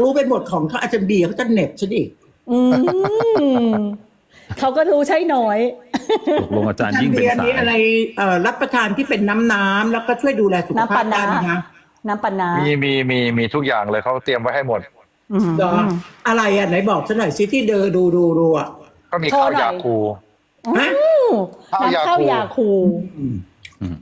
รู้ไปหมดของเขาอาจารย์เบียร์เขาจะเหน็บฉันอีกอืมเขาก็รู้ใช่น้อย ตกลงอาจารย์อาจารยิ่งย์เป็เบีนยร์สานี้ยอะไรเอ่อรับประทานที่เป็นน้ำน้ำๆแล้วก็ช่วยดูแลสุขน้ำภาปาพนะได้นะน้ำปานามีมีมีมีทุกอย่างเลยเขาเตรียมไว้ให้หมด อืม เหรออะไรอะไหนบอกฉันหน่อยซิที่เดินดูดูดูอะก็มีโชว์ข้าวหน่อย ยาคู ฮะข้าวยาน้ำข้าวคูยาคู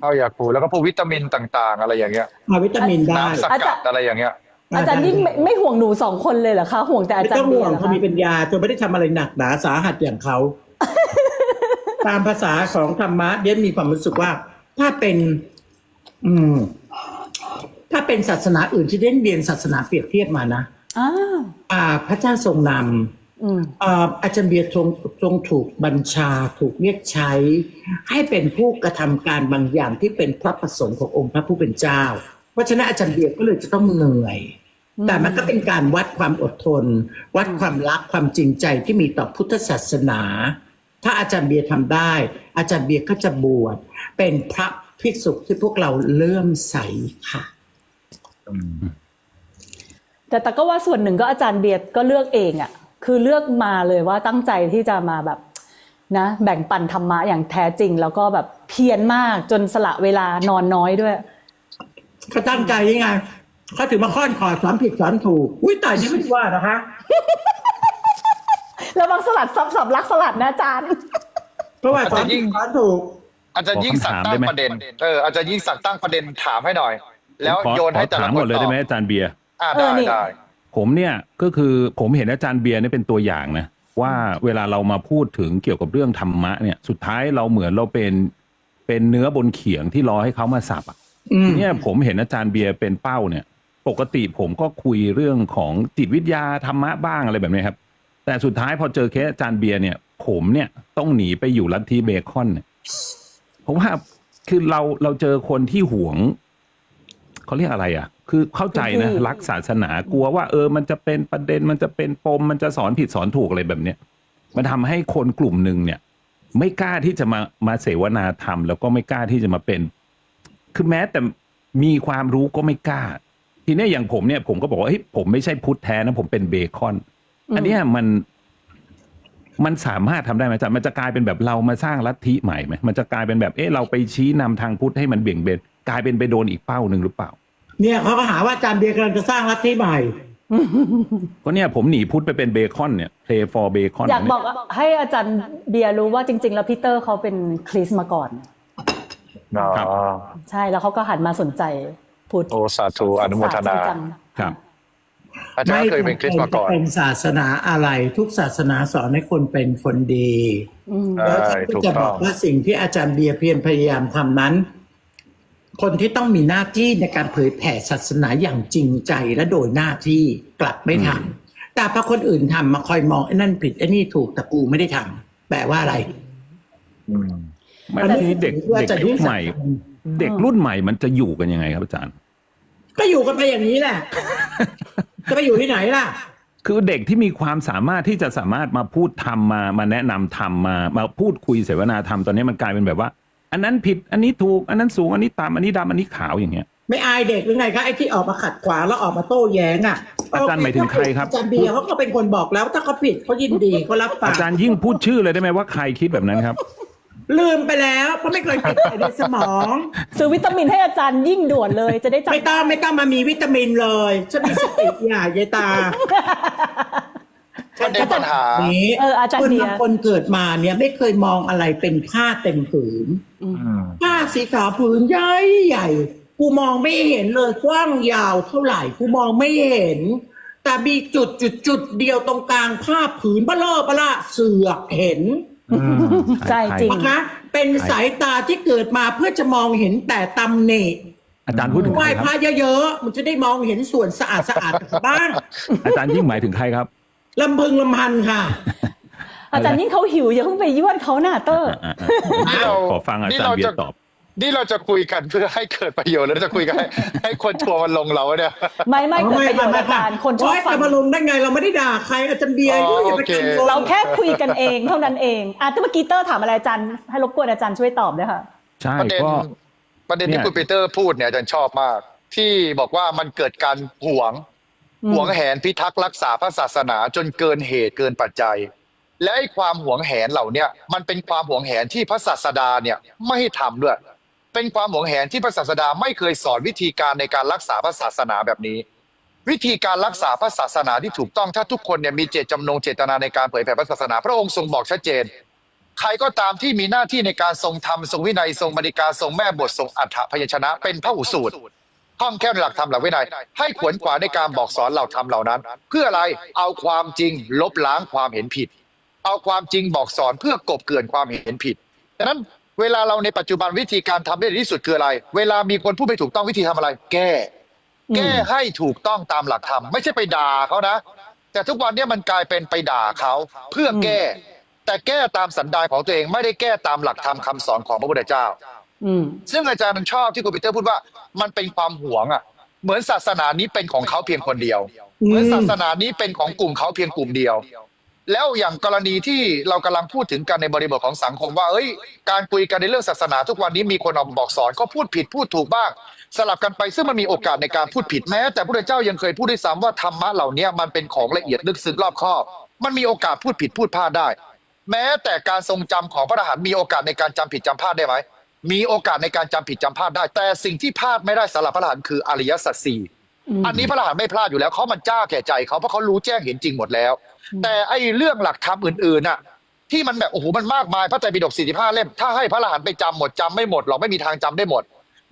ข้าวยาคูแล้วก็พวกวิตามินต่าง ๆ อะไรอย่างเงี้ยมาวิตามินได้น้ำสกัดอะไรอย่างเงี้ย อาจารย์ยิ่งไม่ไม่ห่วงหนูสองคนเลยเหรอคะห่วงแต่อาไม่จารต้อย์งเบีห่ยวร์งเหรอเขาคะมีปัญญาเธอไม่ได้ทำอะไรหนักหนาสาหัสอย่างเขา ตามภาษาของธรรมะเดียนมีความรู้สึกว่า ถ้าเป็น อืม ถ้าเป็นศาสนาอื่นที่เด่นเรียนศาสนาเปรียบเทียบมานะอ้าวอ่า พระเจ้าทรงนอืมำอ่าอาจารย์เบียร์ทรงทรงถูกบัญชาถูกเรียกใช้ ให้เป็นผู้กระทำการบางอย่างที่เป็นพระประสงค์ขององค์พระผู้เป็นเจ้า เพราะฉะนั้นอาจารย์เบียร์ก็เลยจะต้องเหนื่อย แต่มันก็เป็นการวัดความอดทน วัดความรักความจริงใจที่มีต่อพุทธศาสนา ถ้าอาจารย์เบียร์ทำได้ อาจารย์เบียร์ก็จะบวชเป็นพระภิกษุที่พวกเราเลื่อมใสค่ะ แต่แต่ก็ว่าส่วนหนึ่งก็อาจารย์เบียร์ก็เลือกเองอะ่ะ คือเลือกมาเลยว่าตั้งใจที่จะมาแบบนะแบ่งปันธรรมะอย่างแท้จริง แล้วก็แบบเพียรมากจนสละเวลานอนน้อยด้วย เขาตั้งใจยังไงเขาถึงมาค้อนขอดสอนผิดสอนถูก อุ้ยตายนี่ไม่ได้ว่านะคะ แล้วบางสลัดซับสับลักสลัดนะอาจารย์ เพราะว่าสอนผิดสอนถูก อาจารย์ยิ่งสั่งตั้งประเด็น เอออาจารย์ยิ่งสั่งตั้งประเด็นถามให้หน่อย แล้วขอโยนให้ขอแต่ถาละมคหมนดเลยตอได้บไหมอาจารย์เบียร์อ่าเอได้อนี่ได้ผมเนี่ยก็คือผมเห็นอาจารย์เบียร์เนี่ยเป็นตัวอย่างนะว่าเวลาเรามาพูดถึงเกี่ยวกับเรื่องธรรมะเนี่ย สุดท้ายเราเหมือนเราเป็นเป็นเนื้อบนเขียงที่รอให้เขามาสับอะอืม เนี่ยผมเห็นอาจารย์เบียร์เป็นเป้าเนี่ย ปกติผมก็คุยเรื่องของจิตวิทยาธรรมะบ้างอะไรแบบนี้ครับ แต่สุดท้ายพอเจอเคสอาจารย์เบียร์เนี่ย ผมเนี่ยต้องหนีไปอยู่ลัทธิเบคอนเนี่ยผมว่าคือเราเราเจอคนที่หวงเขาเรียกอะไรอะ คือเข้าใจนะคือรักศาสนากลัวว่า เออ มันจะเป็นประเด็นมันจะเป็นปม มันจะสอนผิดสอนถูกอะไรแบบเนี้ยมันทำให้คนกลุ่มหนึ่งเนี่ย ไม่กล้าที่จะมามาเสวนาธรรม แล้วก็ไม่กล้าที่จะมาเป็น คือแม้แต่มีความรู้ก็ไม่กล้า ทีเนี้ยอย่างผมเนี่ย ผมก็บอกว่าเฮ้ยผมไม่ใช่พุทธแท้นะ ผมเป็นเบคอน อันเนี้ยมันมันสามารถทำได้ไหมอาจ๊ะมันจะกลายเป็นแบบเรามาสร้างลัทธิใหม่ไหมมันจะกลายเป็นแบบเอ๊ะเราไปชี้นำทางพุทธให้มันเบี่ยงเบนกลายเป็นไปโดนอีกเป้าหนึ่งหรือเปล่า เนี่ยเขาก็หาว่าอาจารย์เบียร์กำลังจะสร้างลัทธิใหม่ก็เนี่ยผมหนีพุทธไปเป็นเบคอนเนี่ย play for เบคอนอยากบอกให้อาจารย์เบียร์รู้ว่าจริง ๆ แล้วพีเตอร์เขาเป็นคริสต์มาก่อน อ๋อใช่แล้วเขาก็หันมาสนใจพุทธโอสาธุอนุโมทนาศสตร์จริงจังครับอาจารย์เคยเป็นคริสต์มาก่อนไจำเป็นจะเป็นศาสนาอะไร ทุกศาสนาสอนให้คนเป็นคนดีอืมแล้วฉันก็ถูกจะบต้ออกงว่าสิ่งที่อาจารย์เบียร์เพียรพยายามทำนั้น คนที่ต้องมีหน้าที่ในการเผยแผ่ศาสนาอย่างจริงใจและโดยหน้าที่กลับไม่ทำแต่พอคนอื่นทำมาคอยมองไอ้นั่นผิดไอ้นี่ถูกแต่กูไม่ได้ทำแปลว่าอะไร อืม ไม่อันนี้ทีนี้เด็กว่าเด็กจะยุคนิสัยใหม่ เด็กรุ่นใหม่มันจะอยู่กันยังไงครับอาจารย์ ก็อยู่กันไปอย่างนี้แหละ จะไปอยู่ที่ไหนล่ะ คือเด็กที่มีความสามารถที่จะสามารถมาพูดทำมามาแนะนำทำมามาพูดคุยเสวนาธรรมตอนนี้มันกลายเป็นแบบว่า อันนั้นผิดอันนี้ถูก อันนั้นสูงอันนี้ต่ำอันนี้ดำอันนี้ขาวอย่างเงี้ยไม่อายเด็กหรือไงคะไอ้ที่ออกมาขัดขวางแล้วออกมาโต้แย้งอะอาจารย์หมายถึงใครครับอาจารย์เบียร์เขาก็เป็นคนบอกแล้วถ้าเขาผิดเขายินดีเขารับปาอากจารย์ยิ่งพูดชื่อเลยได้ไหมว่าใครคิดแบบนั้นครับ ลืมไปแล้วเพราะไม่เคยเก็บไว้ในสมอง ซื้อวิตามินให้อาจารย์ยิ่งด่วนเลยจะได้จำไม่ต้องไม่ต้องมามีวิตามินเลยฉันมีสติอย่ายายตาประเด็นปัญหานี้เอออาจารคย์นเบียบางร์คนเกิดมาเนี่ยไม่เคยมองอะไรเป็นผ้าเต็มผืนอืมผ้าสีขาวผืนใหญ่ใหญ่กูมองไม่เห็นเลยกว้างยาวเท่าไหร่กูมองไม่เห็น แต่มีจุดจุดจุดเดียวตรงกลางผ้าผืนเบลอเบละเสือกเห็น ใช่จริง นะคะ เป็นสายตาที่เกิดมาเพื่อจะมองเห็นแต่ตำหนิอาจารย์พูดถึงไหใคว้รพคระรับ เยอะๆ มันจะได้มองเห็นส่วนสะอาดสะอาดๆบ้างอาจารย์ยิ่งหมายถึงใครครับ ลำพึงลำพันค่ะ อาจารย์ยิ่งเขาหิวอย่าเพิ่งไปย้วนเขาหน้าเตอร์ อะอะนี่เราขอฟังอาจารย์เบียร์ตอบ นี่เราจะคุยกันเพื่อให้เกิดประโยชน์แล้วจะคุยกันให้ให้คนทัวร์มันลงเราเนี่ย ไม่ไม่เกิดประโยชน์อาจารย์คนชอบโยฟังจะมาลงได้ไง เราไม่ได้ด่าใครอาจารย์เบียร์อ๋ออย่าไปโอเคกังวลเราแค่คุยกันเองเท่านั้นเองอะแต่เมื่อกี้เตอร์ถามอะไรอาจารย์ให้รบกวนอาจารย์ช่วยตอบด้วยค่ะใช่ประเด็นก็ประเด็นเนี่ที่ยคุณปีเตอร์พูดเนี่ยอาจารย์ชอบมาก ที่บอกว่ามันเกิดการหวงอืมหวงแหนพิทักษ์รักษาพระศาสนาจนเกินเหตุเกินปัจจัย และไอ้ความหวงแหนเหล่าเนี้ยมันเป็นความหวงแหนที่พระศาสดาเนี่ยไม่ให้ทำด้วย เป็นความหวงแหนที่พระศาสดาไม่เคยสอนวิธีการในการรักษาพระศาสนาแบบนี้ วิธีการรักษาพระศาสนาที่ถูกต้องถ้าทุกคนเนี่ยมีเจตจำนงเจตนาในการเผยแผ่พระศาสนา พระองค์ทรงบอกชัดเจน ใครก็ตามที่มีหน้าที่ในการทรงธรรมทรงวินัยทรงบริการทรงแม่บททรงอัฏฐพยัญชนะ เป็นพระหูสูตรคล่องแคล่วในหลักธรรมหลักวินัย ให้ขวนขวาในการบอกสอนเหล่าธรรมเหล่านั้น เพื่ออะไรเอาความจริงลบล้างความเห็นผิด เอาความจริงบอกสอนเพื่อกบเกลื่อนความเห็นผิดดังนั้น เวลาเราในปัจจุบันวิธีการทำได้ดีที่สุดคืออะไร เวลามีคนพูดไม่ถูกต้องวิธีทำอะไร แก้ แก้ให้ถูกต้องตามหลักธรรมไม่ใช่ไปด่าเขานะ แต่ทุกวันเนี้มันกลายเป็นไปด่าเขาเพื่อแก้ แต่แก้ตามสันดานของตัวเองไม่ได้แก้ตามหลักธรรมคำสอนของพระพุทธเจ้าอืมซึ่งอาจารย์มันชอบที่คุณปีเตอร์พูดว่า มันเป็นความหวงอะ เหมือนศาสนานี้เป็นของเขาเพียงคนเดียว เหมือนศาสนานี้เป็นของกลุ่มเขาเพียงกลุ่มเดียว แล้วอย่างกรณีที่เรากำลังพูดถึงกันในบริบทของสังคมว่าเอ้ย การคุยกันในเรื่องศาสนาทุกวันนี้มีคนออกมาบอกสอนก็พูดผิดพูดถูกบ้าง สลับกันไปซึ่งมันมีโอกาสในการพูดผิดแม้ แต่พระเจ้ายังเคยพูดด้วยซ้ำว่าธรรมะเหล่านี้มันเป็นของละเอียดลึกซึ้งรอบคอบ มันมีโอกาสพูดผิดพูดพลาดได้ แม้แต่การทรงจำของพระอรหันต์มีโอกาสในการจำผิดจำพลาดได้ไหมมีโอกาสในการจำผิดจำพลาดได้ แต่สิ่งที่พลาดไม่ได้สำหรับพระอรหันต์คืออริยสัจสี่ อันนี้พระอรหันต์ไม่พลาดอยู่แล้วเขามันจ้าแก่ใจเขาเพราะเขารู้แจ้งเห็นจริงหมดแล้ว แต่ไอ้เรื่องหลักธรรมอื่นๆน่ะ ที่มันแบบโอ้โหมันมากมายพระไตรปิฎก45เล่มถ้าให้พระอรหันต์ไปจำหมดจำไม่หมดหรอกไม่มีทางจำได้หมด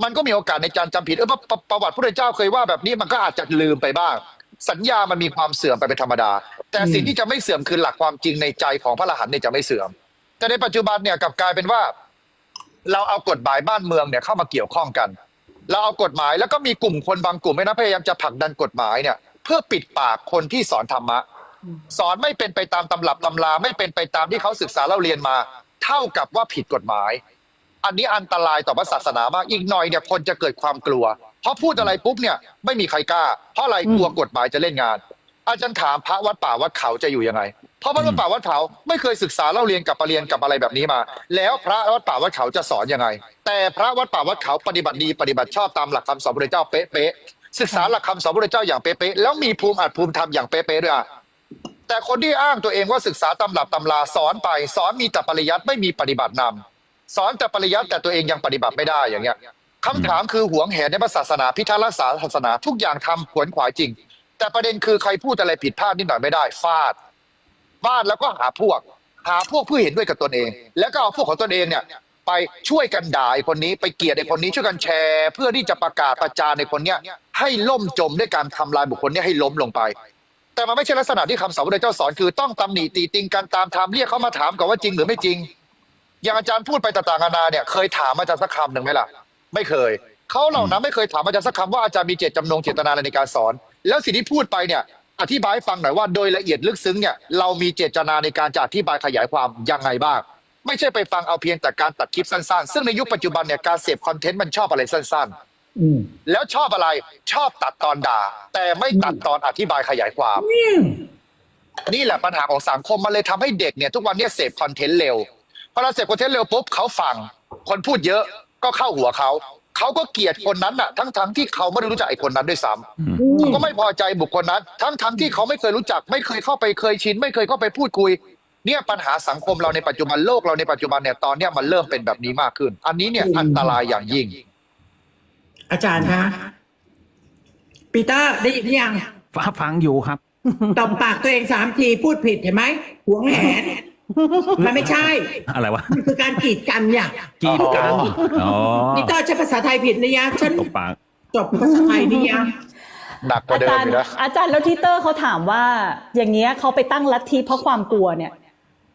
มันก็มีโอกาสในการจำผิดเออประประประวัติพระเจ้าเคยว่าแบบนี้มันก็อาจจะลืมไปบ้าง สัญญามันมีความเสื่อมไปเป็นธรรมดา แต่สิ่งที่จะไม่เสื่อมคือหลักความจริงในใจของพระอรหันต์เนี่ยจะไม่เสื่อม แต่ในปัจจุบันเนี่ยกลับกลายเป็นว่า เราเอากฎหมายบ้านเมืองเนี่ยเข้ามาเกี่ยวข้องกัน เราเอากฎหมายแล้วก็มีกลุ่มคนบางกลุ่มไม่นะพยายามจะผลักดันกฎหมายเนี่ย เพื่อปิดปากคนที่สอนธรรมะ สอนไม่เป็นไปตามตำรับตำราไม่เป็นไปตามที่เขาศึกษาเล่าเรียนมา เท่ากับว่าผิดกฎหมาย อันนี้อันตรายต่อพระศาสนามากอีกหน่อยเนี่ยคนจะเกิดความกลัว เพราะพูดอะไรปุ๊บเนี่ยไม่มีใครกล้า เพราะอะไรกลัวกฎหมายจะเล่นงาน อาจารย์ถามพระวัดป่าวัดเขาจะอยู่ยังไง เพราะพระวัดป่าวัดเขาไม่เคยศึกษาเล่าเรียนกับประเรียนกับอะไรแบบนี้มา แล้วพระวัดป่าวัดเขาจะสอนยังไง แต่พระวัดป่าวัดเขาปฏิบัติดีปฏิบัติชอบตามหลักคำสอนพระเจ้าเป๊ะๆศึกษาหลักคำสอนพระเจ้าอย่างเป๊ะๆแล้วมีภูมิอัดภูมิธรรมอย่างเป๊ะๆด้วยอะแต่คนที่อ้างตัวเองว่าศึกษาตำรับตำราสอนไป สอนมีแต่ปริยัติไม่มีปฏิบัตินำสอนแต่ปริยัติแต่ตัวเองยังปฏิบัติไม่ได้อย่างเงี้ยคำถามคือหวงแหนในศาสนาพิทักษ์รักษาศาสนาทุกอย่างทำขวนขวายจริง แต่ประเด็นคือใครพูดอะไรผิดพลาดนิดหน่อยไม่ได้ฟาด ฟาดแล้วก็หาพวก หาพวกเพื่อเห็นด้วยกับตนเอง แล้วก็เอาพวกของตนเองเนี่ยไปช่วยกันด่าไอ้คนนี้ไปเกลียดไอ้คนนี้ช่วยกันแชร์ เพื่อที่จะประกาศประจานในคนเนี้ยให้ล่มจมด้วยการทำลายบุคคลเนี้ให้ล้มลงไป แต่มันไม่ใช่ลักษณะที่คำสอนพระเจ้าสอนคือต้องตำหนิตีติงกันตามธรรมเรียกเขามาถามก่อนว่าจริงหรือไม่จริง อย่างอาจารย์พูดไปต่างๆนานาเนี่ยเคยถามอาจารย์สักคำหนึ่งไหมล่ะ ไม่เคยเขาเหล่านั้นไม่เคยถามอาจารย์สักคำว่าอาจารย์มีเจตจำนงเจตนาอะไรในการสอน แล้วสิ่งที่พูดไปเนี่ย อธิบายให้ฟังหน่อยว่าโดยละเอียดลึกซึ้งเนี่ยเรามีเจตนาในการจะอธิบายขยายความยังไงบ้าง ไม่ใช่ไปฟังเอาเพียงแต่การตัดคลิปสั้นๆ ซึ่งในยุคปัจจุบันเนี่ยการเสพคอนเทนต์มันชอบอะไรสั้นๆอืมแล้วชอบอะไรชอบตัดตอนด่า แต่ไม่ตัดตอนอธิบายขยายความอืมนี่แหละปัญหาของสังคมมันเลยทำให้เด็กเนี่ยทุกวันเนี้เสพคอนเทนต์เร็วพอเราเสพคอนเทนต์เร็วปุ๊บเขาฟังคนพูดเยอะก็เข้าหัวเขา เขาก็เกลียดคนนั้นน่ะ ทั้งทั้งๆที่เขาไม่ได้รู้จักไอ้คนนั้นด้วยซ้ำเขาก็ไม่พอใจบุคคลนั้น ทั้งทั้งๆที่เขาไม่เคยรู้จัก ไม่เคยเข้าไปเคยชิน ไม่เคยเข้าไปพูดคุย เนี่ยปัญหาสังคมเราในปัจจุบันโลกเราในปัจจุบันเนี่ยตอนเนี้ยมันเริ่มเป็นแบบนี้มากขึ้น อันนี้เนี่ยอันตรายอย่างยิ่ง อาจารย์คะปีเตอร์ได้ยินหรือยังฟ้าฟังอยู่ครับตบปากตัวเองสามทีพูดผิดเห็นไหมหวงแหน มันไม่ใช่ อะไรวะ มันคือการกีดกันเนี่ยกีดกันอ๋อปีเตอร์ใช้ภาษาไทยผิดนะยะฉันตบปากจบภาษาไทยนี่ยะหนักกว่าอาเดิมจารย์อีกนะอาจารย์แล้วที่เตอร์เขาถามว่า อย่างเงี้ยเขาไปตั้งลัทธิเพราะความกลัวเนี่ย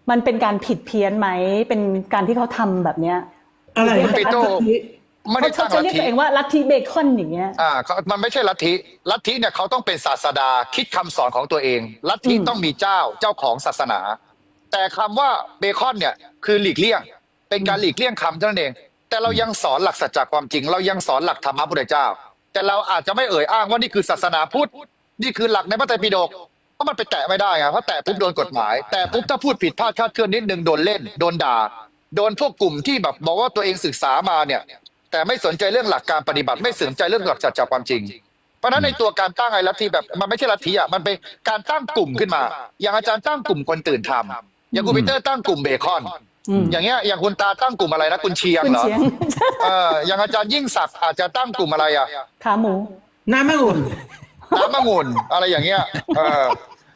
มันเป็นการผิดเพี้ยนไหมเป็นการที่เขาทำแบบเนี้ยอะไรคุณปีโต้ไม่ได้เขาตั้งจะลัทเรียกธิตัวเองว่าลัทธิเบคอนอย่างเงี้ยอ่าเขามันไม่ใช่ลัทธิลัทธิเนี่ยเขาต้องเป็นศาสดาคิดคำสอนของตัวเอง ลัทธิอืมต้องมีเจ้าเจ้าของศาสนา แต่คำว่าเบคอนเนี่ยคือหลีกเลี่ยง เป็นการหลีกเลี่ยงคำเท่านั้นเอง แต่เรายังสอนหลักสัจจะความจริง เรายังสอนหลักธรรมะพุทธเจ้า แต่เราอาจจะไม่เอ่ยอ้างว่านี่คือศาสนาพุทธนี่คือหลักในพระไตรปิฎกเพราะมันไปแตะไม่ได้ไงเพราะแตะปุ๊บโดนกฎหมาย แต่ปุ๊บถ้าพูดผิดพลาดคาดเคลื่อนนิดนึงโดนเล่นโดนด่าโดนพวกกลุ่มที่แบบบอกว่าตัวเองศึกษามาเนี่ย แต่ไม่สนใจเรื่องหลักการปฏิบัติ ไม่สนใจเรื่องหลักสัจจะความจริงเพราะนั้นในตัวการตั้งไอ้ลัทธิแบบมันไม่ใช่ลัทธิอะมันเป็นการตั้งกลุ่มขึ้นมา อย่างอาจารย์ตั้งกลุ่มคนตื่นทำ อย่างคุณปีเตอร์ตั้งกลุ่มเบคอน อืม อย่างเงี้ยอย่างคุณตาตั้งกลุ่มอะไรนะคุณเชียงคุณเหรอเชียง เอออย่างอาจารย์ยิ่งศักดิ์อาจจะตั้งกลุ่มอะไรอะขาหมู น้ำมะอุ่นน้ำมะงุ่นอะไรอย่างเงี้ยเออ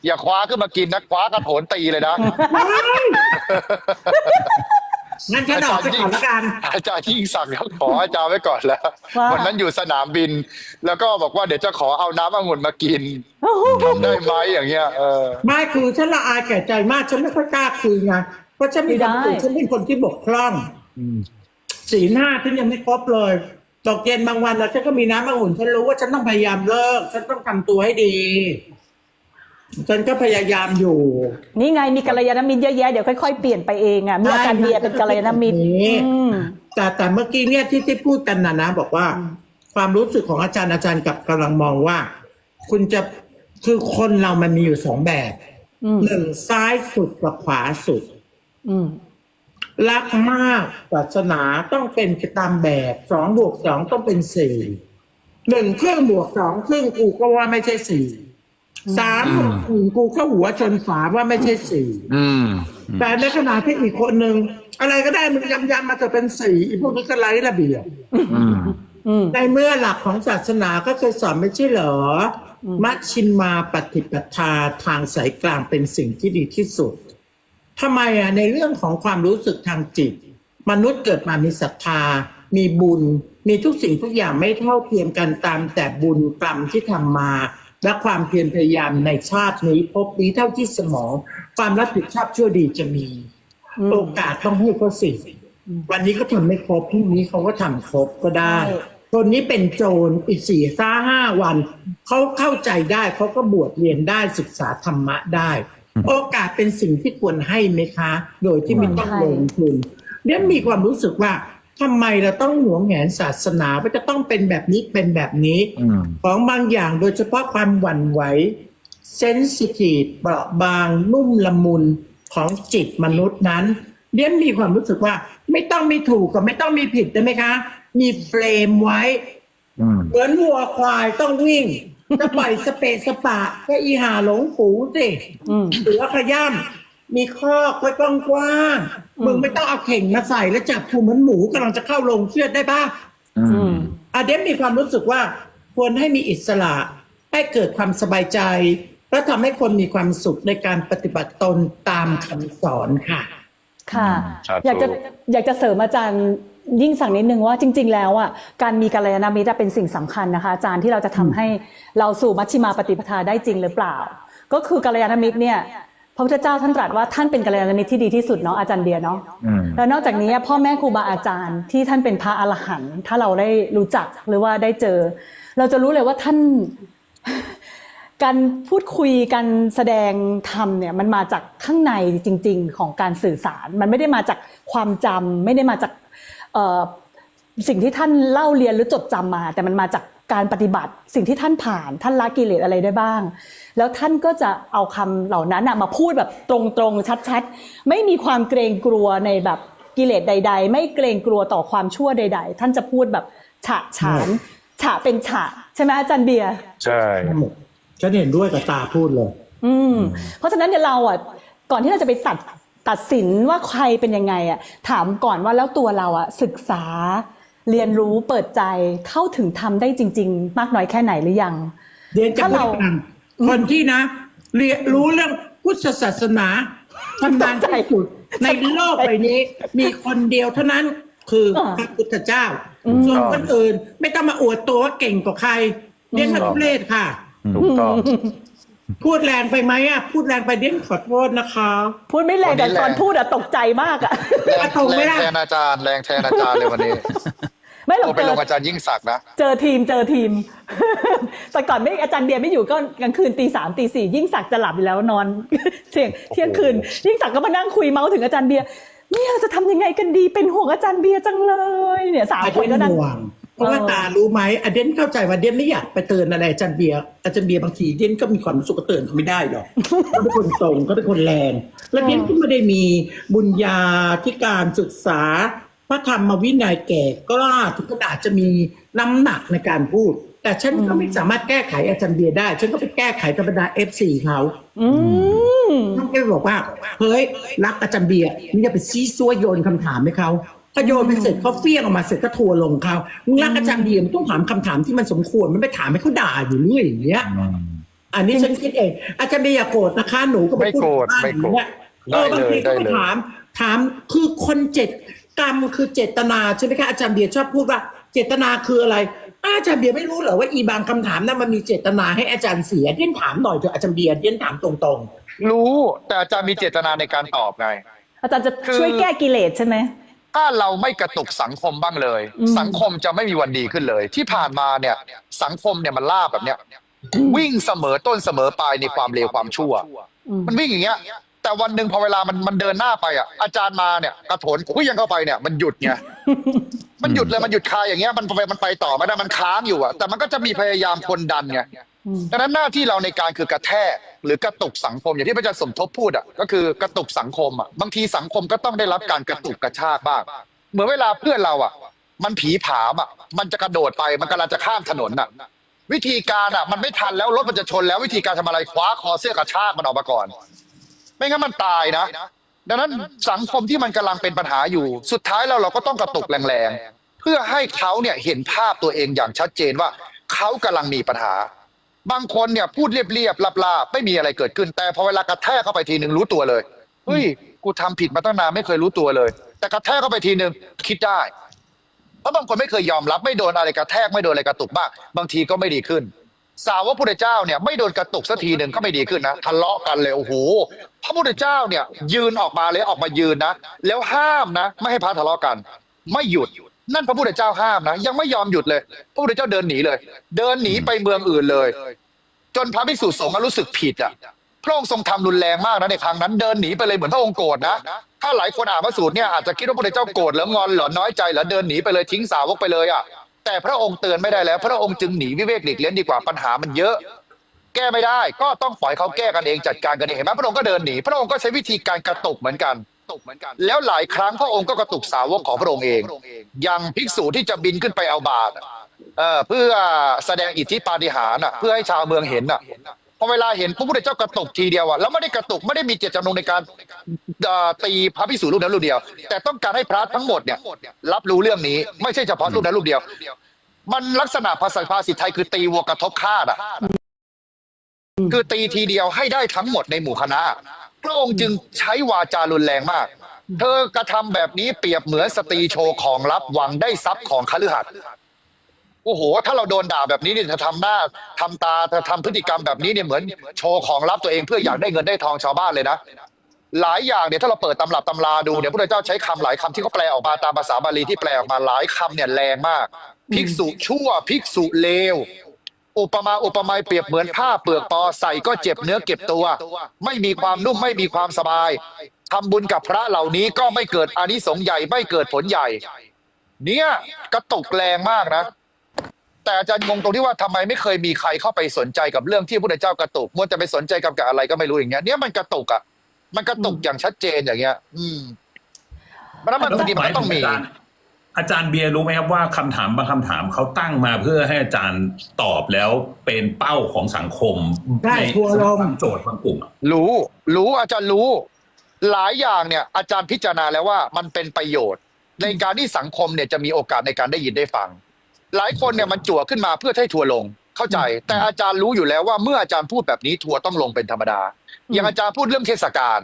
อย่าคว้าขึ้นมากินนะคว้ากระโถนตีเลยนะ งั้นฉันออกไปก่อนละกัน อาจารย์ยิ่งศักดิ์เขาขออาจารย์ไว้ก่อนแล้วว่าวันนั้นอยู่สนามบิน แล้วก็บอกว่าเดี๋ยวจะขอเอาน้ำองุ่นมากินทำได้ไหมอย่างเงี้ยเออไม่คือฉันละอายแก่ใจมากฉันไม่ค่อยกล้าคุยไงเพราะฉันมีความรู้สึกไม่ได้ฉันเป็นคนที่บกพร่องสีหน้าฉันยังไม่ครบเลยตกเย็นบางวันแล้วฉันก็มีน้ำองุ่นฉันรู้ว่าฉันต้องพยายามเลิก ฉันต้องทำตัวให้ดี ฉันก็พยายามอยู่ นี่ไงมีกัลยาณมิตรเยอะแยะเดี๋ยวค่อยๆเปลี่ยนไปเองอะมีอาจารย์เบียร์เป็นกัลยาณมิตรนี่อืมแต่แต่เมื่อกี้เนี่ยที่ที่พูดกันนะนะบอกว่า ความรู้สึกของอาจารย์อาจารย์กับกำลังมองว่า คุณจะคือคนเรามันมีอยู่สองแบบอืมหนึ่งซ้ายสุดกับขวาสุด อืมรักมากศาสนาต้องเป็นไปตามแบบสองบวกสองต้องเป็นสี่หนึ่งเครื่องบวกสองเครื่องกูก็ว่าไม่ใช่สี่ สามบวกสี่กูก็หัวชนฝาว่าไม่ใช่สี่อืม แต่ในขณะที่อีกคนหนึ่งอะไรก็ได้มึงยำยำๆมาจะเป็นสี่อีพวกนี้ก็ไร้ระเบียบอืม อืม ในเมื่อหลักของศาสนาก็เคยสอนไม่ใช่เหรอมัชชิมาปฏิปทาทางสายกลางเป็นสิ่งที่ดีที่สุดทำไมอะในเรื่องของความรู้สึกทางจิต มนุษย์เกิดมามีศรัทธา มีบุญ มีทุกสิ่งทุกอย่างไม่เท่าเทียมกันตามแต่บุญกรรมที่ทำมา และความเพียรพยายามในชาตินี้พบนี้เท่าที่สมอง ความรับผิดชอบชั่วดีจะมีอืมโอกาสต้องให้เขาสิวันนี้เขาทำไม่ครบพรุ่งนี้เขาก็ทำครบก็ได้ใช่คนนี้เป็นโจรอีกสี่ห้าห้าวัน เขาเข้าใจได้เขาก็บวชเรียนได้ศึกษาธรรมะได้ โอกาสเป็นสิ่งที่ควรให้ไหมคะ โดยที่ไม่ต้องลงทุนเนี่ยมีความรู้สึกว่า ทำไมเราต้องหวงแหนศาสนาว่าจะต้องเป็นแบบนี้เป็นแบบนี้ อืม ของบางอย่างโดยเฉพาะความหวั่นไหวเซนซิทีฟเปราะบางนุ่มละมุนของจิตมนุษย์นั้นเรียนมีความรู้สึกว่า ไม่ต้องมีถูกกับไม่ต้องมีผิดได้ไหมคะ มีเฟรมไว้ อืม เหมือนวัวควายต้องวิ่ง จะปล่อยสเปะสปะก็อีหาหลงฝูงสิอืม เสือขย่ำ มีคอกไว้กว้างๆมึงไม่ต้องเอาเข่งมาใส่แล้วจับผูเหมือนหมูกำลังจะเข้าโรงเชือดได้ป่ะอือืมมอาเดมมีความรู้สึกว่าควรให้มีอิสระให้เกิดความสบายใจ และทำให้คนมีความสุขในการปฏิบัติตนตามคำสอนค่ะ ค่ะสาธุอยากจะอยากจะเสริมอาจารย์ยิ่งสั่งนิดนึงว่าจริง ๆ แล้วอะการมีกัลยาณมิตรเป็นสิ่งสำคัญนะคะอาจารย์ที่เราจะทำให้เราสู่มัชชิมาปฏิปทาได้จริงหรือเปล่า ก็คือกัลยาณมิตรเนี่ย พระพุทธเจ้าท่านตรัสว่าท่านเป็นกัลยาณมิตรที่ดีที่สุดเนาะอาจารย์เบียร์เนาะอืมแล้วนอกจากนี้พ่อแม่ครูบาอาจารย์ที่ท่านเป็นพระอรหันต์ถ้าเราได้รู้จักหรือว่าได้เจอ เราจะรู้เลยว่าท่านการพูดคุยการแสดงธรรมเนี่ยมันมาจากข้างในจริง ๆ ของการสื่อสาร มันไม่ได้มาจากความจำไม่ได้มาจากเอ่อสิ่งที่ท่านเล่าเรียนหรือจดจำมา แต่มันมาจากการปฏิบัติสิ่งที่ท่านผ่าน ท่านละกิเลสอะไรได้บ้าง แล้วท่านก็จะเอาคำเหล่านั้นน่ะมาพูดแบบตรงๆชัดๆ ไม่มีความเกรงกลัวในแบบกิเลสใด ๆ ไม่เกรงกลัวต่อความชั่วใด ๆ ท่านจะพูดแบบฉะฉานฉะเป็นฉะใช่ไหมอาจารย์เบียร์ใช่ฉันเห็นด้วยกับตาพูดเลย อืม เพราะฉะนั้นเดี๋ยวเราอะก่อนที่เราจะไปตัดตัดสินว่าใครเป็นยังไงอะถามก่อนว่าแล้วตัวเราอะศึกษาเรียนรู้เปิดใจเข้าถึงทำได้จริง ๆ มากน้อยแค่ไหนหรือยังเรียนจะถ้าพูดเรากัน คนที่นะ เรียนรู้เรื่องพุทธศาสนาทำงานที่สุดในโลกใบนี้ มีคนเดียวเท่านั้นคือพระพุทธเจ้า ส่วนคนอื่น ไม่ต้องมาอวดตัวว่าเก่งกว่าใครเรียนมาทุเรศค่ะ ถูกต้อง พูดแรงไปไหมอะ พูดแรงไปเรียนขอโทษนะคะ พูดไม่แรงแต่ตอนพูดอะตกใจมากอะแรงอะถูกไหมแรงล่ะแทนอาจารย์แรงแทนอาจารย์เลยวันนี้ ไม่หรอกโอ้ไปเจลองอาจารย์ยิ่งศักดิ์นะ เจอทีมเจอทีม แต่ก่อนไม่อาจารย์เบียร์ไม่อยู่ก็กลางคืนตีสามตีสี่ยิ่งศักดิ์จะหลับอยู่แล้วนอน เที่ยงเที่ยงคืน ยิ่งศักดิ์ก็มานั่งคุยเมาส์ถึงอาจารย์เบียร์เนี่ยจะทำยังไงกันดีเป็นห่วงอาจารย์เบียร์จังเลยเนี่ยสามอาคนเดก็นนั่ง ห่วง เพราะว่าเออตารู้ไหมอาเดนเข้าใจว่าเดนไม่อยากไปเตือนอะไรอาจารย์เบียร์อาจารย์เบียร์บางทีเดนก็มีความรู้สึกว่าเตือนเขาไม่ได้หรอก เขาเป็นคนตรงเขาเป็นคนแรง และเดนก็ไม่ได้มีบุญญาที่การศึกษาพ ระธรรมวินัยแก่กล้าถึงขนาดจะมีน้ำหนักในการพูด แต่ฉันก็ไม่สามารถแก้ไขอาจารย์เบียร์ได้ ฉันก็ไปแก้ไขธรรมดาเอฟซีเขาอืมน้องแกบอกว่า เฮ้ย รักอาจารย์เบียร์มึงอย่าไปชี้ซัวโยนคำถามให้เขาถ้าโยนไปเสร็จเขาเฟี้ยงออกมาเสร็จก็ทัวร์ลงเขามึงรักอาจารย์เบียร์มึงต้องถามคำถามที่มันสมควรมันไม่ถามให้เขาด่าอยู่เรื่อยอย่างเงี้ยอันนี้ฉันคิดเองอาจารย์เบียร์อย่าโกรธนะคะหนูก็ไปพูดไม่โกรธบ้านไม่โกรธเนี่ยเออบางทีก็ได้ไปเลยถาม ถามคือคนเจต กรรมคือเจตนาใช่ไหมคะอาจารย์เบียร์ชอบพูดว่าเจตนาคืออะไรอาจารย์เบียร์ไม่รู้เหรอว่าอีบางคำถามนั้นมันมีเจตนาให้อาจารย์เสียเดียนถามหน่อยเถอะอาจารย์เบียร์เดียนถามตรงรู้แต่อาจารย์มีเจตนาในการตอบไง อาจารย์จะคือช่วยแก้กิเลสใช่ไหมถ้าเราไม่กระตุกสังคมบ้างเลยอืมสังคมจะไม่มีวันดีขึ้นเลย ที่ผ่านมาเนี่ยสังคมเนี่ยมันล่าแบบเนี้ยวิ่งเสมอต้นเสมอปลายในความเลวความชั่วอืมมันวิ่งอย่างเงี้ย แต่วันหนึ่งพอเวลามันมันเดินหน้าไปอะอาจารย์มาเนี่ยกระโถนคุยยังเข้าไปเนี่ยมันหยุดไงมันหยุดเลยมันหยุดคายอย่างเงี้ยมันไปมันไปต่อไม่ได้มันค้างอยู่อะแต่มันก็จะมีพยายามคนดันไงอืมดังนั้นหน้าที่เราในการคือกระแทกหรือกระตุกสังคมอย่างที่พระอาจารย์สมทบพูดอะก็คือกระตุกสังคมอะบางทีสังคมก็ต้องได้รับการกระตุกกระชากบ้างเหมือนเวลาเพื่อนเราอะ มันผีผามอะมันจะกระโดดไปมันกำลังจะข้ามถนนอะวิธีการอะมันไม่ทันแล้วรถมันจะชนแล้ววิธีการทำอะไรคว้าคอเสื้อกระชากมันออกมาก่อน ไม่งั้นมันตายนะ ดังนั้นสังคมที่มันกำลังเป็นปัญหาอยู่ สุดท้ายแล้วเราก็ต้องกระตุกแรงๆ เพื่อให้เขาเนี่ยเห็นภาพตัวเองอย่างชัดเจนว่าเขากำลังมีปัญหา บางคนเนี่ยพูดเรียบๆลาบๆไม่มีอะไรเกิดขึ้น แต่พอเวลากระแทกเข้าไปทีหนึ่งรู้ตัวเลยเฮ้ยกูทำผิดมาตั้งนานไม่เคยรู้ตัวเลย แต่กระแทกเข้าไปทีหนึ่งคิดได้เพราะบางคนไม่เคยยอมรับไม่โดนอะไรกระแทกไม่โดนอะไรกระตุกบ้างบางทีก็ไม่ดีขึ้น สาวกพุทธเจ้าเนี่ยไม่โดนกระตุกสักทีหนึ่งก็ไม่ดีขึ้นนะทะเลาะกันเลยโอ้โหพระพุทธเจ้าเนี่ย ยืนออกมาเลยออกมายืนนะแล้วห้ามนะ ไม่ให้พระทะเลาะกัน ไม่หยุดนั่นพระพุทธเจ้าห้ามนะยังไม่ยอมหยุดเลย พระพุทธเจ้าเดินหนีเลย เดินหนีไปเมืองอื่นเลย จนพระภิกษุสงฆ์รู้สึกผิดอะพระองค์ทรงทำรุนแรงมากนะในครั้งนั้นเดินหนีไปเลยเหมือนพระองค์โกรธนะถ้าหลายคนอ่านพระสูตรเนี่ยอาจจะคิดว่าพระพุทธเจ้าโกรธหรืองอนหรอน้อยใจหรอเดินหนีไปเลยทิ้งสาวกไปเลยอะ แต่พระองค์เตือนไม่ได้แล้ว พระองค์จึงหนีวิเวกหลีกเลี่ยงดีกว่าปัญหามันเยอะ แก้ไม่ได้ ก็ต้องปล่อยเขาแก้กันเองจัดการกันเองเห็นไหมพระองค์ก็เดินหนีพระองค์ก็ใช้วิธีการกระตุกเหมือนกัน แล้วหลายครั้งพระองค์ก็กระตุกสาวกของพระองค์เองยังภิกษุที่จะบินขึ้นไปเอาบาตรเพื่อแสดงอิทธิปาฏิหาริย์เพื่อให้ชาวเมืองเห็น อะพอเวลาเห็นพระพุทธเจ้ากระตุกทีเดียวอะแล้วไม่ได้กระตุกไม่ได้มีเจตจำนงในการตีพระภิกษุรูปนั้นรูปเดียว แต่ต้องการให้พระทั้งหมดเนี่ยรับรู้เรื่องนี้ ไม่ใช่เฉพาะรูปนั้นรูปเดียว มันลักษณะภาษาภาษิตไทยคือตีวัวกระทบคาดอะคือตีทีเดียวให้ได้ทั้งหมดในหมู่คณะพระองค์จึงใช้วาจารุนแรงมาก เธอกระทำแบบนี้เปรียบเหมือนสตรีโชว์ของลับหวังได้ทรัพย์ของคฤหัสถ์ โอ้โห ถ้าเราโดนด่าแบบนี้เนี่ยเธอทำหน้าทำตาเธอทำพฤติกรรมแบบนี้เนี่ยเหมือนโชว์ของลับตัวเองเพื่ออยากได้เงินได้ทองชาวบ้านเลยนะ หลายอย่างเนี่ยถ้าเราเปิดตำรับตำราดูเนี่ยพระเจ้าใช้คำหลายคำที่เขาแปลออกมาตามภาษาบาลีที่แปลออกมาหลายคำเนี่ยแรงมาก ภิกษุชั่ว ภิกษุเลว อุปมาอุปไมยเปรียบเหมือนผ้าเปลือกปอใส่ก็เจ็บเนื้อเก็บตัว ไม่มีความนุ่มไม่มีความสบายทำบุญกับพระเหล่านี้ก็ไม่เกิดอานิสงส์ใหญ่ไม่เกิดผลใหญ่ เนี่ยกระตุกแรงมากนะ แต่อาจารย์งงตรงที่ว่าทำไมไม่เคยมีใครเข้าไปสนใจกับเรื่องที่พระพุทธเจ้ากระตุกมัวแต่ไปสนใจกับกับอะไรก็ไม่รู้อย่างเงี้ยเนี่ยมันกระตุกอะมันกระตุกอย่างชัดเจนอย่างเงี้ย อืมเพราะฉะนั้นมันบางทีมันก็ต้องมีอาจารย์อาจารย์เบียร์รู้ไหมครับว่าคำถามบางคำถามเขาตั้งมาเพื่อให้อาจารย์ตอบแล้วเป็นเป้าของสังคมได้ในทัวร์ลงบางโจทย์บางกลุ่มอะรู้ รู้อาจารย์รู้ หลายอย่างเนี่ย อาจารย์พิจารณาแล้วว่ามันเป็นประโยชน์ ในการที่สังคมเนี่ยจะมีโอกาสในการได้ยินได้ฟัง หลายคนเนี่ยมันจั่วขึ้นมาเพื่อให้ทัวร์ลงเข้าใจ แต่อาจารย์รู้อยู่แล้วว่าเมื่ออาจารย์พูดแบบนี้ทัวร์ต้องลงเป็นธรรมดา อย่างอาจารย์พูดเรื่องเทศกาล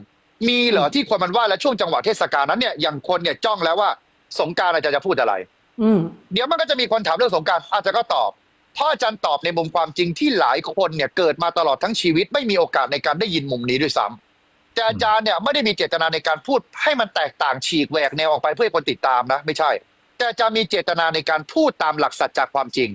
มีเหรอที่คนมันว่าแล้วช่วงจังหวะเทศกาลนั้นเนี่ยอย่างคนเนี่ยจ้องแล้วว่าสงกรารอาจารย์จะพูดอะไรอืมเดี๋ยวมันก็จะมีคนถามเรื่องสงกรารอาจารย์ก็ตอบเพราะอาจารย์ตอบในมุมความจริงที่หลายคนเนี่ยเกิดมาตลอดทั้งชีวิตไม่มีโอกาสในการได้ยินมุมนี้ด้วยซ้ำแต่อาจารย์เนี่ยไม่ได้มีเจตนาในการพูดให้มันแตกต่างฉีกแหวกแนวออกไปเพื่อให้คนติดตามนะ ไม่ใช่ แต่อาจารย์มีเจตนาในการพูดตามหลักสัจจากความจริง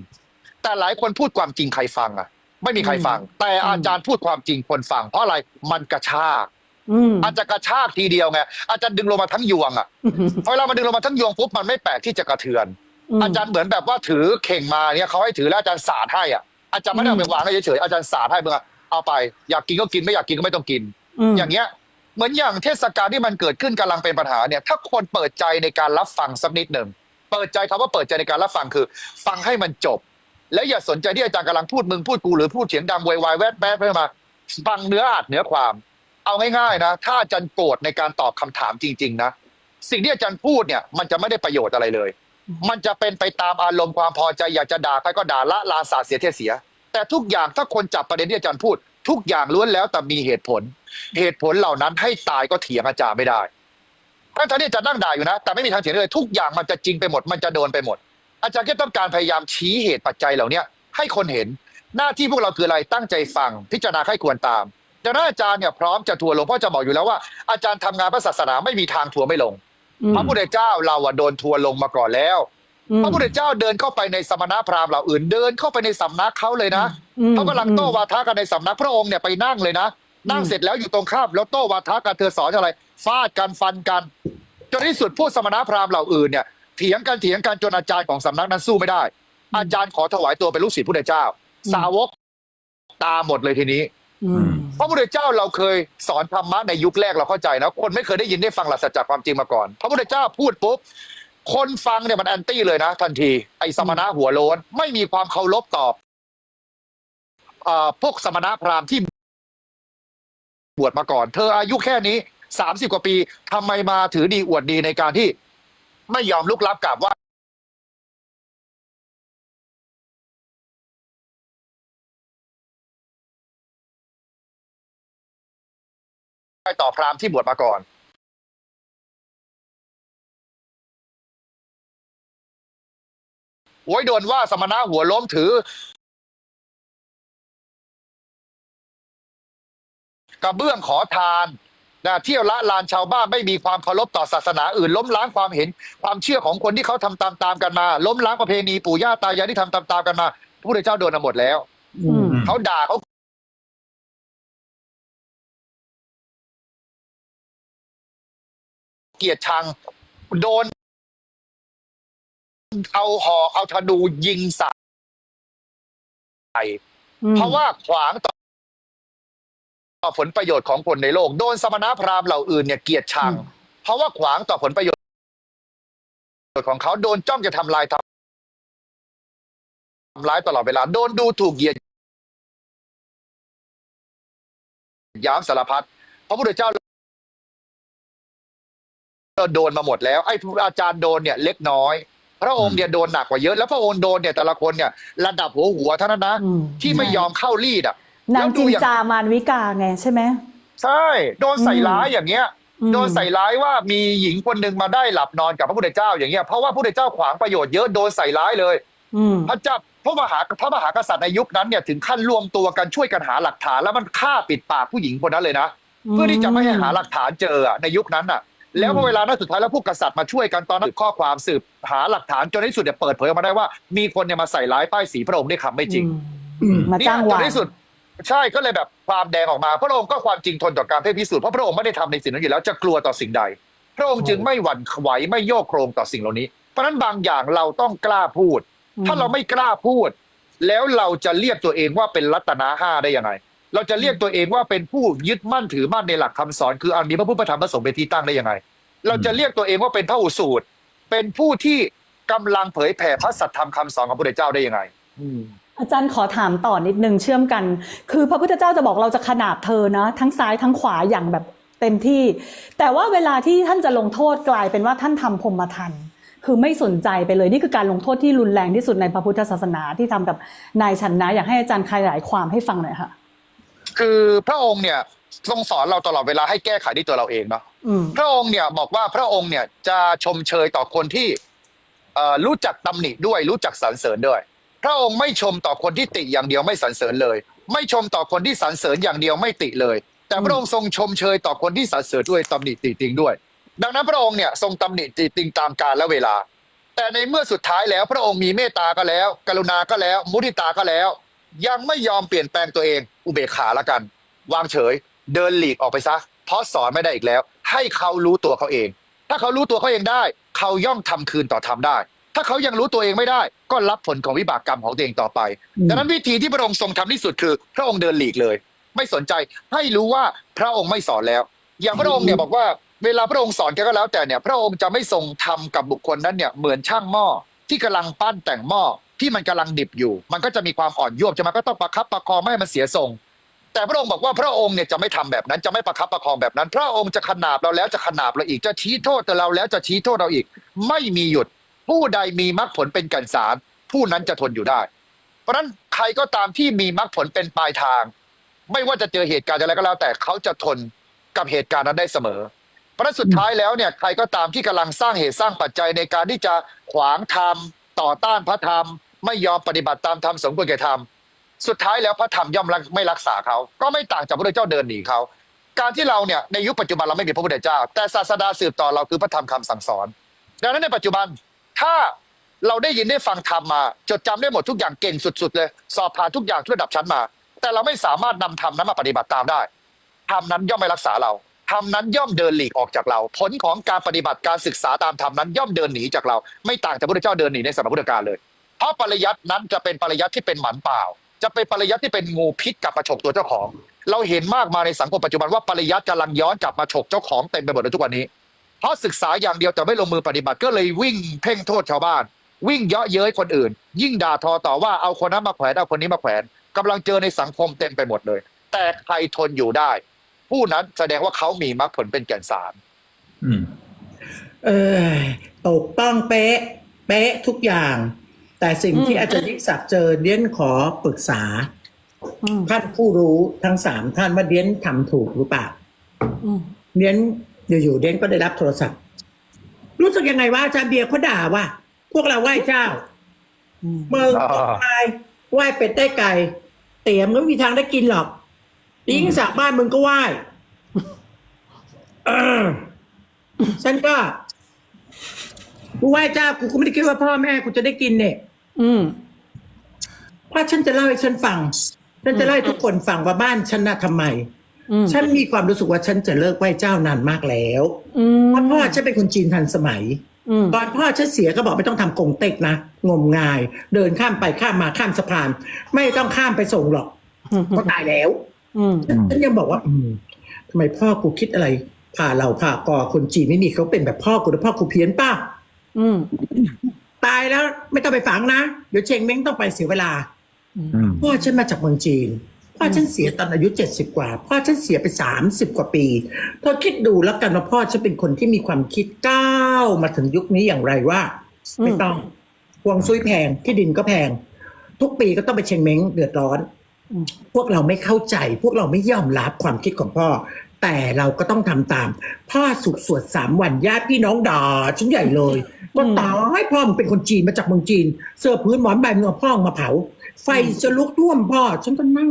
แต่หลายคนพูดความจริงใครฟังอะ ไม่มีใครฟัง แต่อาจารย์พูดความจริงคนฟัง เพราะอะไรมันกระชากอืมอาจจะกระชากทีเดียวไงอาจารย์ดึงลงมาทั้งยวงอะพอเวลามันดึงลงมาทั้งยวงปุ๊บมันไม่แปลกที่จะกระเทือน อาจารย์เหมือนแบบว่าถือเข่งมาเนี่ยเขาให้ถือแล้วอาจารย์สาดให้อะอาจารย์ไม่ได้เอาไปวางให้เฉยๆอาจารย์สาดให้เมื่อะเอาไป อยากกินก็กินไม่อยากกินก็ไม่ต้องกินมอย่างเงี้ยเหมือนอย่างเทศกาลที่มันเกิดขึ้นกำลังเป็นปัญหาเนี่ย ถ้าคนเปิดใจในการรับฟังสักนิดหนึ่ง เปิดใจคำว่าเปิดใจในการรับฟังคือ ฟังให้มันจบ แล้วอย่าสนใจที่อาจารย์กำลังพูดมึงพูดกูหรือพูดเสียงดังโวยวายแวดแวดเพื่อมาฟังเนื้ออาจเนื้อความ เอาง่ายๆนะ ถ้าอาจารย์โกรธในการตอบคำถามจริง ๆ นะ สิ่งที่อาจารย์พูดเนี่ย มันจะไม่ได้ประโยชน์อะไรเลย มันจะเป็นไปตามอารมณ์ความพอใจอยากจะด่าใครก็ด่าละลาสาเสียเทเสีย แต่ทุกอย่างถ้าคนจับประเด็นที่อาจารย์พูด ทุกอย่างล้วนแล้วแต่มีเหตุผล เหตุผลเหล่านั้นให้ตายก็เถียงอาจารย์ไม่ได้ ทั้งที่อาจารย์นั่งด่าอยู่นะ แต่ไม่มีทางเถียงเลย ทุกอย่างมันจะจริงไปหมด มันจะโดนไปหมด อาจารย์ก็ต้องการพยายามชี้เหตุปัจจัยเหล่าเนี้ยให้คนเห็น หน้าที่พวกเราคืออะไร ตั้งใจฟัง พิจารณาให้ควรตามดังนั้นอาจารย์เนี่ยพร้อมจะทัวร์ลงเพราะจะบอกอยู่แล้วว่าอาจารย์ทำงานพระศาสนาไม่มีทางทัวร์ไม่ลงอืมพระพุทธเจ้าเราอะโดนทัวร์ลงมาก่อนแล้วอืมพระพุทธเจ้าเดินเข้าไปในสมณพราหมณ์เหล่าอื่นเดินเข้าไปในสำนักเขาเลยนะอืมเขากำลังโต้วาทะกันในสำนักพระองค์เนี่ยไปนั่งเลยนะ นั่งเสร็จแล้วอยู่ตรงข้ามแล้วโต้วาทะกันเธอสอนอะไร ฟาดกันฟันกันจนในที่สุดผู้สมณพราหมณ์เหล่าอื่นเนี่ยเถียงกันเถียงกันจนอาจารย์ของสำนักนั้นสู้ไม่ได้ อาจารย์ขอถวายตัวเป็นลูกศิษย์พระพุทธเจ้า สาวกตามหมดเลยทีนี้อืมพระพุทธเจ้าเราเคยสอนธรรมะในยุคแรกเราเข้าใจนะคนไม่เคยได้ยินได้ฟังหลักสัจจะความจริงมาก่อน พระพุทธเจ้าพูดปุ๊บคนฟังเนี่ยมันแอนตี้เลยนะ ทันทีไอ้สมณะหัวโลนไม่มีความเคารพตอบเอ่อพวกสมณะพราหมณ์ที่บวชมาก่อน เธออายุแค่นี้ สามสิบกว่าปีทำไมมาถือดีอวดดีในการที่ไม่ยอมลุกลับกราบไหว่า ไปต่อพราหมณ์ที่บวชมาก่อน โอ้ยโดนว่าสมณะหัวล้มถือ กระเบื้องขอทาน นะเที่ยวละลานชาวบ้านไม่มีความเคารพต่อศาสนาอื่น ล้มล้างความเห็น ความเชื่อของคนที่เขาทำตามตามๆกันมา ล้มล้างประเพณีปู่ย่าตายายที่ทำตามตามๆกันมาพระพุทธเจ้าโดนมาหมดแล้วอืมเขาด่าเขาเกลียดชังโดน เอาหอกเอาธนูยิงใส่อืมเพราะว่าขวางต่อ ต่อผลประโยชน์ของคนในโลก โดนสมณพราหมณ์เหล่าอื่นเนี่ยเกลียดชัง เพราะว่าขวางต่อผลประโยชน์ของเขาโดนจ้องจะทำลายทำร้ายตลอดเวลา โดนดูถูกเหยียดหยามสารพัดพระพุทธเจ้าโดนมาหมดแล้วไอ้อาจารย์โดนเนี่ยเล็กน้อย พระองค์เนี่ยโดนหนักกว่าเยอะแล้วพระองค์โดนเนี่ยแต่ละคนเนี่ยระดับหัวหัวเท่านั้นนะอืมที่ไม่ยอมเข้ารีดอะ นางแล้วดูจินอย่างจามานวิกาไงใช่ไหมใช่ โดนใส่ร้ายอย่างเงี้ยอืมโดนใส่ร้ายว่ามีหญิงคนหนึ่งมาได้หลับนอนกับพระพุทธเจ้าอย่างเงี้ยเพราะว่าพระพุทธเจ้าขวางประโยชน์เยอะโดนใส่ร้ายเลยอืมพระเจ้าพระมหาพระมหากษัตริย์ในยุคนั้นเนี่ยถึงขั้นรวมตัวกันช่วยกันหาหลักฐาน แล้วมันฆ่าปิดปากผู้หญิงคนนั้นเลยนะเพื่อที่จะไม่ให้หาหลักฐานเจออะในยุคนั้นอะ แล้วพอเวลานั้นสุดท้ายแล้วพวกกษัตริย์มาช่วยกันตอนนั้นสืบข้อความสืบหาหลักฐานจนในที่สุดเนี่ยเปิดเผยออกมาได้ว่า มีคนเนี่ยมาใส่ร้ายป้ายสีพระองค์ด้วยคำไม่จริงอืมมาจ้างเนี่ยจวานนในที่สุด ใช่ก็เลยแบบความแดงออกมา พระองค์ก็ความจริงทนต่อการเพ่พิสูจน์เพราะพระองค์ไม่ได้ทำในสิ่งนั้นอยู่แล้วจะกลัวต่อสิ่งใด พระองค์จึงไม่หวั่นไหวไม่โยกโครงต่อสิ่งเหล่านี้ เพราะฉะนั้นบางอย่างเราต้องกล้าพูด ถ้าเราไม่กล้าพูด แล้วเราจะเรียกตัวเองว่าเป็นรัตนาห้าได้ยังไง เราจะเรียกตัวเองว่าเป็นผู้ยึดมั่นถือมั่นในหลักคำสอน คืออันมีพระพุทธพระธรรมพระสงฆ์เป็นที่ตั้งได้ยังไง เราจะเรียกตัวเองว่าเป็นพระอุสูตรเป็นผู้ที่กำลังเผยแผ่พระสัทธรรมคำสอนของพระพุทธเจ้าได้ยังไง อืม อาจารย์ขอถามต่อนิดนึงเชื่อมกัน คือพระพุทธเจ้าจะบอกเราจะขนาบเธอนะ ทั้งซ้ายทั้งขวาอย่างแบบเต็มที่ แต่ว่าเวลาที่ท่านจะลงโทษกลายเป็นว่าท่านทำพรหมทันคือไม่สนใจไปเลยนี่คือการลงโทษที่รุนแรงที่สุดในพระพุทธศาสนาที่ทำกับนายชันนะ อยากให้อาจารย์ขยายความให้ฟังหน่อยค่ะ คือพระองค์เนี่ยทรงสอนเราตลอดเวลาให้แก้ไขด้วยตัวเราเองเนาะอืมพระองค์เนี่ยบอกว่าพระองค์เนี่ยจะชมเชยต่อคนที่เอ่อรู้จักตำหนิด้วยรู้จักสรรเสริญด้วย พระองค์ไม่ชมต่อคนที่ติอย่างเดียวไม่สรรเสริญเลย ไม่ชมต่อคนที่สรรเสริญอย่างเดียวไม่ติเลย แต่พระองค์ทรงชมเชยต่อคนที่สรรเสริญด้วยตำหนิติติงด้วย ดังนั้นพระองค์เนี่ยทรงตำหนิติติงตามกาลและเวลา แต่ในเมื่อสุดท้ายแล้วพระองค์มีเมตตาก็แล้ว กรุณาก็แล้ว มุทิตาก็แล้ว ยังไม่ยอมเปลี่ยนแปลงตัวเอง อุเบกขาละกัน วางเฉย เดินหลีกออกไปซะ เพราะสอนไม่ได้อีกแล้ว ให้เขารู้ตัวเขาเอง ถ้าเขารู้ตัวเขาเองได้ เขาย่อมทำคืนต่อทำได้ ถ้าเขายังรู้ตัวเองไม่ได้ ก็รับผลของวิบากกรรมของตัวเองต่อไปอืมดังนั้นวิธีที่พระองค์ทรงทำที่สุดคือ พระองค์เดินหลีกเลย ไม่สนใจให้รู้ว่าพระองค์ไม่สอนแล้ว อย่างพระองค์เนี่ยบอกว่าเวลาพระองค์สอนแกก็แล้วแต่เนี่ย พระองค์จะไม่ทรงทำกับบุคคลนั้นเนี่ยเหมือนช่างหม้อที่กำลังปั้นแต่งหม้อที่ที่มันกำลังดิบอยู่ มันก็จะมีความอ่อนยวบจะมันก็ต้องประคับประคองไม่ให้มันเสียทรง แต่พระองค์บอกว่าพระองค์เนี่ยจะไม่ทำแบบนั้นจะไม่ประคับประคองแบบนั้น พระองค์จะขนาบเราแล้วจะขนาบเราอีกจะชี้โทษเราแล้วจะชี้โทษเราอีก ไม่มีหยุด ผู้ใดมีมรรคผลเป็นกันสารผู้นั้นจะทนอยู่ได้ เพราะนั้นใครก็ตามที่มีมรรคผลเป็นปลายทาง ไม่ว่าจะเจอเหตุการณ์อะไรก็แล้ว แต่เขาจะทนกับเหตุการณ์นั้นได้เสมอ เพราะนั้นสุดท้ายแล้วเนี่ยใครก็ตามที่กำลังสร้างเหตุสร้างปัจจัยในการที่จะขวางธรรมต่อต้านพระธรรม ไม่ยอมปฏิบัติตามธรรมสมควรแก่ธรรมสุดท้ายแล้วพระธรรมย่อมรักไม่รักษาเขา ก็ไม่ต่างจากพระพุทธเจ้าเดินหนีเขาการที่เราเนี่ยในยุคปัจจุบันเราไม่มีพระพุทธเจ้า แต่ศาสดาสืบต่อเราคือพระธรรมคำสั่งสอน ดังนั้นในปัจจุบัน ถ้าเราได้ยินได้ฟังธรรมา จดจำได้หมดทุกอย่างเก่งสุด ๆ เลย สอบผ่านทุกอย่างทุกระดับชั้นมา แต่เราไม่สามารถนำธรรมนั้นมาปฏิบัติตามได้ธรรมนั้นย่อมไม่รักษาเราธรรมนั้นย่อมเดินหลีกออกจากเรา ผลของการปฏิบัติการศึกษาตามธรรมนั้น ย่อมเดินหนีจากเรา ไม่ต่างจากพระเจ้าเดินหนีในสมัยพุทธกาลเลย เพราะปริยัตินั้นจะเป็นปริยัติที่เป็นหมันเปล่า จะเป็นปริยัติที่เป็นงูพิษกลับมาฉกตัวเจ้าของ เราเห็นมากมายในสังคมปัจจุบันว่าปริยัติกำลังย้อนกลับมาฉกเจ้าของเต็มไปหมดในทุกวันนี้ เพราะศึกษาอย่างเดียวแต่ไม่ลงมือปฏิบัติก็เลยวิ่งเพ่งโทษชาวบ้าน วิ่งเยาะเย้ยคนอื่น ยิ่งด่าทอต่อว่าเอาคนนั้นมาแขวนเอาคนนี้มาแขวนกำลังเจอในสังคมเต็มไปหมดเลย แต่ใครทนอยู่ได้ ผู้นั้นแสดงว่าเขามีมรรคผลเป็นแก่นสารอืมเออตกต้องเป๊ะ เป๊ะทุกอย่าง แต่สิ่งที่อืมอาจารย์ยิ่งศักดิ์เจอเดียนขอปรึกษาอืมท่านผู้รู้ทั้งสามท่านว่าเดียนทำถูกหรือเปล่าอืมเดียน อยู่ๆเดียนก็ได้รับโทรศัพท์ รู้สึกยังไงว่าอาจารย์เบียร์เขาด่าว่าพวกเราไหว้เจ้าอืมมึงอ่าตายไหว้เป็ดได้ไก่ เตี๋ยมก็ไม่มีทางได้กินหรอกยิ่งสักบ้านมึงก็ไหว้เออฉันก็กูไหว้เจ้ากูก็ไม่ได้คิดว่าพ่อแม่กูจะได้กินเนี่ยอืมเพราะฉันจะเล่าให้ฉันฟัง ฉันจะเล่าให้ทุกคนฟังว่าบ้านฉันน่ะทำไมอืม ฉันมีความรู้สึกว่าฉันจะเลิกไหว้เจ้านานมากแล้วอืมเพราะพ่อฉันเป็นคนจีนทันสมัยอืมตอนพ่อฉันเสียก็บอกไม่ต้องทำกงเต็กนะงมงาย เดินข้ามไปข้ามมาข้ามสะพาน ไม่ต้องข้ามไปส่งหรอกเพราะตายแล้วอืมฉันยังบอกว่าอืมทำไมพ่อกูคิดอะไรพาเราพากอคนจีนไม่มีเขาเป็นแบบพ่อกูแต่พ่อกูเพี้ยนป้าอืมตายแล้วไม่ต้องไปฝังนะเดี๋ยวเชงเม้งต้องไปเสียเวลาอืมพ่อฉันมาจากเมืองจีน พ่อฉันเสียตอนอายุเจ็ดสิบกว่า พ่อฉันเสียไปสามสิบกว่าปีเธอคิดดูแล้วกันว่าพ่อฉันเป็นคนที่มีความคิดก้าวมาถึงยุคนี้อย่างไรว่า ไม่ต้องห่วงซุยแพงที่ดินก็แพง ทุกปีก็ต้องไปเชงเม้งเดือดร้อนอืมพวกเราไม่เข้าใจ พวกเราไม่ยอมรับความคิดของพ่อ แต่เราก็ต้องทำตาม พ่อสุขสวดสามวันญาติพี่น้องด่าชิ้นใหญ่เลยว่าตายพ่อมึงเป็นคนจีนมาจากเมืองจีน เสื้อพื้นหมอนใบมึงเอาพ่อมาเผา ไฟจะลุกท่วมพ่อฉันก็นั่ง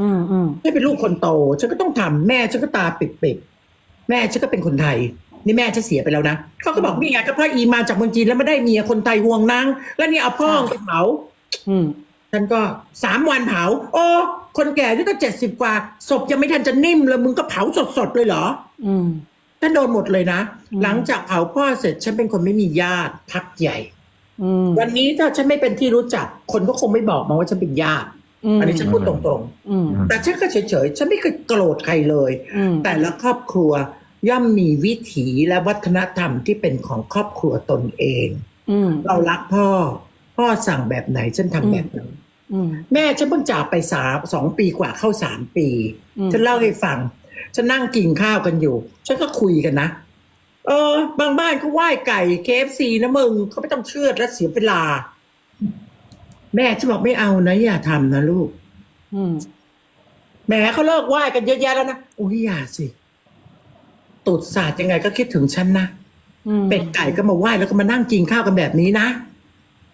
อืมอืมให้เป็นลูกคนโต ฉันก็ต้องทำแม่ฉันก็ตาปิดๆแม่ฉันก็เป็นคนไทย นี่แม่ฉันเสียไปแล้วนะเขาก็บอกนี่ไงก็พ่ออีมาจากเมืองจีนแล้วไม่ได้เมียคนไทยห่วงนางแล้วนี่เอาพ่อไปเผาอืมฉันก็สามวันเผา โอ้คนแก่อายุตั้งเจ็ดสิบกว่าศพยังไม่ทันจะนิ่มเลยมึงก็เผาสดๆเลยเหรอ อืมฉันโดนหมดเลยนะอืมหลังจากเผาพ่อเสร็จฉันเป็นคนไม่มีญาติพักใหญ่อืม วันนี้ถ้าฉันไม่เป็นที่รู้จัก คนก็คงไม่บอกมาว่าฉันเป็นญาติอันนี้ฉันพูดตรงอืมๆแต่ฉันก็เฉยๆ ฉันไม่เคยโกรธใครเลยอืมแต่ละครอบครัวย่อมมีวิถีและวัฒนธรรมที่เป็นของครอบครัวตนเองอืมเรารักพ่อ พ่อสั่งแบบไหนฉันทำแบบนั้นอืมแม่ฉันเพิ่งจากไปสามสองปีกว่าเข้าสามปีอืมฉันเล่าให้ฟัง ฉันนั่งกินข้าวกันอยู่ ฉันก็คุยกันนะ เออ บางบ้านก็ไหว้ไก่เคฟซีนะมึงเขาไม่ต้องเชื่อดและเสียเวลา แม่ฉันบอกไม่เอานะอย่าทำนะลูก อืมแหมเขาเลิกไหว้กันเยอะแยะแล้วนะอุ้ยอย่าสิตุดศาสตร์ยังไงก็คิดถึงฉันนะอืมเป็ดไก่ก็มาไหว้แล้วก็มานั่งกินข้าวกันแบบนี้นะ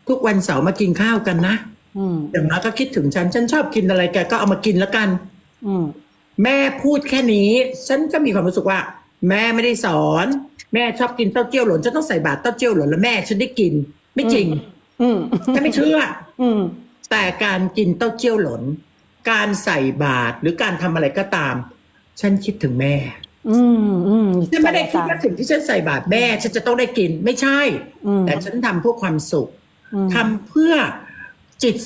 ทุกวันเสาร์มากินข้าวกันนะอืมอย่างน้อยก็คิดถึงฉัน ฉันชอบกินอะไรแกก็เอามากินแล้วกัน อืมแม่พูดแค่นี้ ฉันก็มีความรู้สึกว่า แม่ไม่ได้สอน แม่ชอบกินเต้าเจี้ยวหล่นฉันต้องใส่บาตรเต้าเจี้ยวหล่นแล้วแม่ฉันได้กิน ไม่จริงอืมฉันไม่เชื่อ อืมแต่การกินเต้าเจี้ยวหล่นการใส่บาตรหรือการทำอะไรก็ตาม ฉันคิดถึงแม่ อืมอืมฉันไม่ได้คิดว่าสิ่งที่ฉันใส่บาตรแม่ ฉันจะต้องได้กินไม่ใช่อืมแต่ฉันทำเพื่อความสุขอืมทำเพื่อจิต